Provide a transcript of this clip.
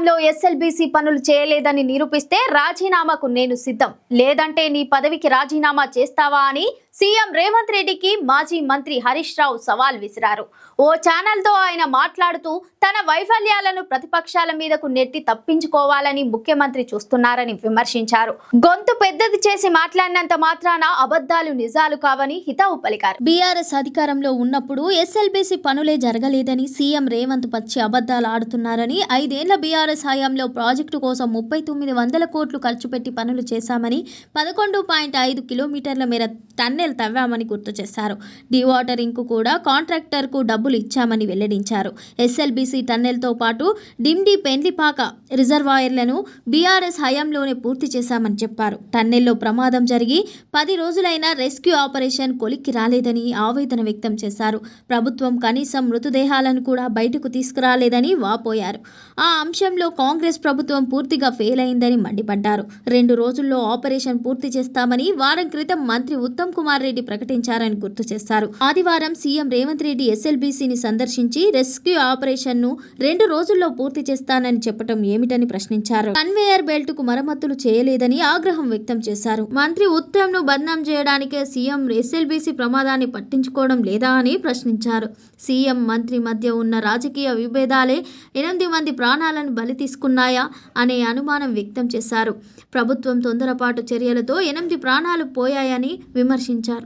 హయాంలో ఎస్ఎల్బీసీ పనులు చేయలేదని నిరూపిస్తే రాజీనామాకు నేను సిద్ధం. లేదంటే నీ పదవికి రాజీనామా చేస్తావా అని సీఎం రేవంత్ రెడ్డికి మాజీ మంత్రి హరీష్ రావు సవాల్ విసిరారు. ఓ ఛానల్తో ఆయన మాట్లాడుతూ తన వైఫల్యాలను ప్రతిపక్షాల మీదకు నెట్టి తప్పించుకోవాలని ముఖ్యమంత్రి చూస్తున్నారని విమర్శించారు. గొంతు పెద్దది చేసి మాట్లాడినంత మాత్రాన అబద్ధాలు నిజాలు కావని హితవు పలికారు. బీఆర్ఎస్ అధికారంలో ఉన్నప్పుడు ఎస్ఎల్బీసీ పనులే జరగలేదని సీఎం రేవంత్ పచ్చి అబద్ధాలు ఆడుతున్నారని ఐదేళ్ళ బీఆర్ఎస్ హయాంలో ప్రాజెక్టు కోసం ముప్పై తొమ్మిది వందల కోట్లు ఖర్చు పెట్టి పనులు చేశామని పదకొండు పాయింట్ ఐదు కిలోమీటర్ల మేర టన్నెల్ తవ్వామని గుర్తు చేశారు. డివాటరింగ్కు కూడా కాంట్రాక్టర్కు డబ్బులు ఇచ్చామని వెల్లడించారు. ఎస్ఎల్బీసీ టన్నెల్తో పాటు డిమ్డి పెండ్లిపాక రిజర్వాయర్లను బీఆర్ఎస్ హయాంలోనే పూర్తి చేశామని చెప్పారు. టన్నెల్లో ప్రమాదం జరిగి పది రోజులైన రెస్క్యూ ఆపరేషన్ కొలిక్కి రాలేదని ఆవేదన వ్యక్తం చేశారు. ప్రభుత్వం కనీసం మృతదేహాలను కూడా బయటకు తీసుకురాలేదని వాపోయారు. ఆ అంశంలో కాంగ్రెస్ ప్రభుత్వం పూర్తిగా ఫెయిల్ అయిందని మండిపడ్డారు. రెండు రోజుల్లో ఆపరేషన్ పూర్తి చేస్తామని వారం క్రితం మంత్రి ఉత్తమ్ కుమార్ రెడ్డి ప్రకటించారని గుర్తు చేశారు. ఆదివారం సీఎం రేవంత్ రెడ్డి ఎస్ఎల్బీసీని సందర్శించి రెస్క్యూ ఆపరేషన్ను రెండు రోజుల్లో పూర్తి చేస్తానని చెప్పడం ఏమిటని ప్రశ్నించారు. కన్వేయర్ బెల్ట్కు మరమ్మతులు చేయలేదని ఆగ్రహం వ్యక్తం చేశారు. మంత్రి ఉత్తమ్ను బద్నాం చేయడానికే సీఎం ఎస్ఎల్బీసీ ప్రమాదాన్ని పట్టించుకోవడం లేదా అని ప్రశ్నించారు. సీఎం మంత్రి మధ్య ఉన్న రాజకీయ విభేదాలే ఎనిమిది మంది ప్రాణాలను బలి తీసుకున్నాయా అనే అనుమానం వ్యక్తం చేశారు. ప్రభుత్వం తొందరపాటు చర్యలతో ఎనిమిది ప్రాణాలు పోయాయని విమర్శించారు.